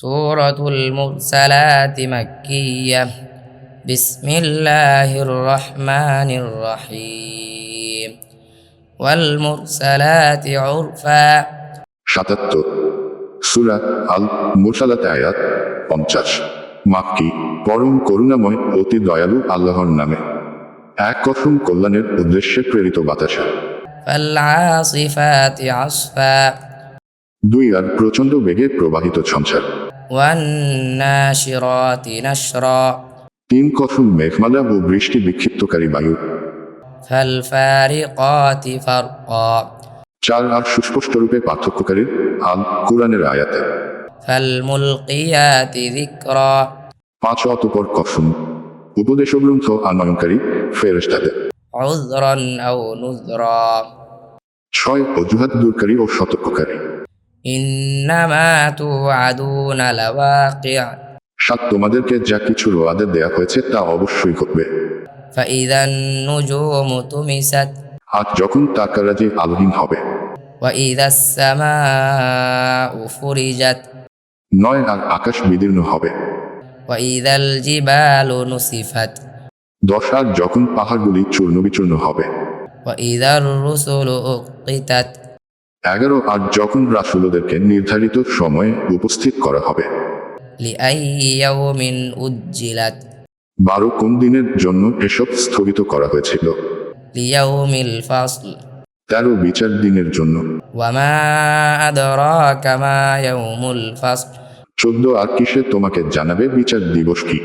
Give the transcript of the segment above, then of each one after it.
سورة المرسلات مكية بسم الله الرحمن الرحيم والمرسلات عرفا সাতাত্তর সুরা আল মুরসালাত আয়াত পঞ্চাশ মাক্কি পরম করুণাময় অতি দয়ালু আল্লাহর নামে এক কসম কল্যাণের উদ্দেশ্যে প্রেরিত বাতাসা فالعاصفات عصفا দুই আর প্রচণ্ড বেগে প্রবাহিত সঞ্চার والناشرات نشرا তিন কসম মেঘমালা ও বৃষ্টি বিক্ষিপ্তকারী বায়ু فالفارقات فرقا চার আর সুস্পষ্টরূপে পার্থক্যকারী আল কোরআনের আয়াতে فالملقيات ذكرا পাঁচ অতপর কসম উপদেশ গ্রন্থ আনয়নকারী ফেরেস্তাতে عذرا أو نذرا ছয় অজুহাত দূরকারী ও সতর্ককারী إنما توعدون لواقع সাত তোমাদেরকে যা কিছু রোয়াদে দেয়া হয়েছে তা অবশ্যই ঘটবে فإذا النجوم طمست আজ যখন তাকারাজি আলোহীন হবে وإذا السماء فرجت নয় আর আকাশ বিদীর্ণ হবে وإذا الجبال نسفت দশ আর যখন পাহাড়গুলি চূর্ণ বিচূর্ণ হবে وإذا الرسل أقتت এগারো আর যখন রাসুলদেরকে নির্ধারিত সময়ে উপস্থিত করা হবে। বারো কোন দিনের জন্য এসব স্থগিত করা হয়েছিল? তেরো বিচার দিনের জন্য। চোদ্দ আর কিসে তোমাকে জানাবে বিচার দিবস কি?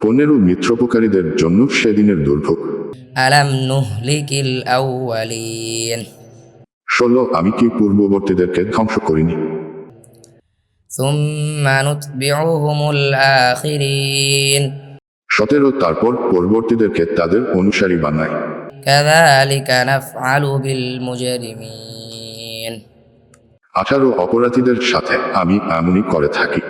পনেরো মিত্রপকারীদের জন্য সেদিনের দুর্ভোগ। ألم نهلك الأولين ষোলো আমি কি পূর্ববর্তীদেরকে ধ্বংস করিনি ثم نتبعهم الآخرين সতেরো তারপর পরবর্তীদেরকে তাদের অনুসারী বানায় كذلك نفعل بالمجرمين আঠারো অপরাধীদের সাথে আমি এমনই করে থাকি